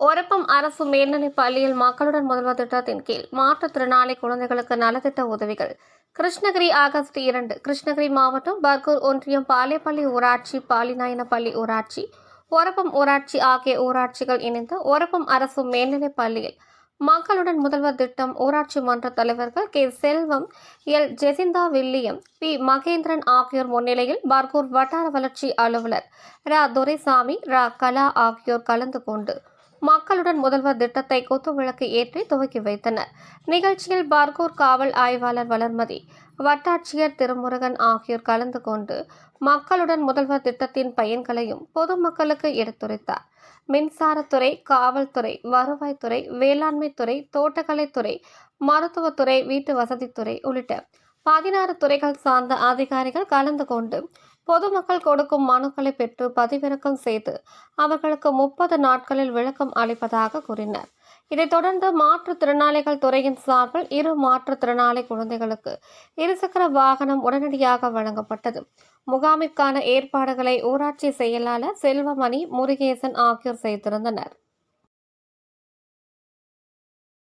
ஒரப்பம் அரசு மேல்நிலைப் பள்ளியில் மக்களுடன் முதல்வர் திட்டத்தின் கீழ் மாற்றுத்திறனாளி குழந்தைகளுக்கு நலத்திட்ட உதவிகள். கிருஷ்ணகிரி ஆகஸ்ட் இரண்டு. கிருஷ்ணகிரி மாவட்டம் பர்கூர் ஒன்றியம் பாலேப்பள்ளி ஊராட்சி பாலிநாயனப்பள்ளி ஊராட்சி. ஒரப்பம் ஊராட்சி ஆகிய ஊராட்சிகள் இணைந்து ஒரப்பம் அரசு மேல்நிலைப் பள்ளியில் மக்களுடன் முதல்வர் திட்டம் ஊராட்சி மன்ற தலைவர்கள் K. Selvam L. Jacinta William P. Mahendran ஆகியோர் முன்னிலையில் பர்கூர் வட்டார வளர்ச்சி அலுவலர் ரா. துரைசாமி ரா. கலா ஆகியோர் கலந்து கொண்டு மக்களுடன் முதல்வர் திட்டத்தை குத்துவிளக்கு ஏற்றி துவக்கி வைத்தனர். நிகழ்ச்சியில் பார்கூர் காவல் ஆய்வாளர் வளர்மதி வட்டாட்சியர் திருமுருகன் ஆகியோர் கலந்து கொண்டு மக்களுடன் முதல்வர் திட்டத்தின் பயன்களையும் பொதுமக்களுக்கு எடுத்துரைத்தார். மின்சாரத்துறை காவல்துறை வருவாய்த்துறை வேளாண்மைத்துறை தோட்டக்கலைத்துறை மருத்துவத்துறை வீட்டு வசதித்துறை உள்ளிட்ட பதினாறு துறைகள் சார்ந்த அதிகாரிகள் கலந்து கொண்டு பொதுமக்கள் கொடுக்கும் மனுக்களை பெற்று பதிவிறக்கம் செய்து அவர்களுக்கு முப்பது நாட்களில் விளக்கம் அளிப்பதாக கூறினர். இதைத் தொடர்ந்து மாற்றுத்திறனாளிகள் துறையின் சார்பில் இரு மாற்றுத்திறனாளி குழந்தைகளுக்கு இருசக்கர வாகனம் உடனடியாக வழங்கப்பட்டது. முகாமிற்கான ஏற்பாடுகளை ஊராட்சி செயலாளர் செல்வமணி முருகேசன் ஆகியோர் செய்திருந்தனர்.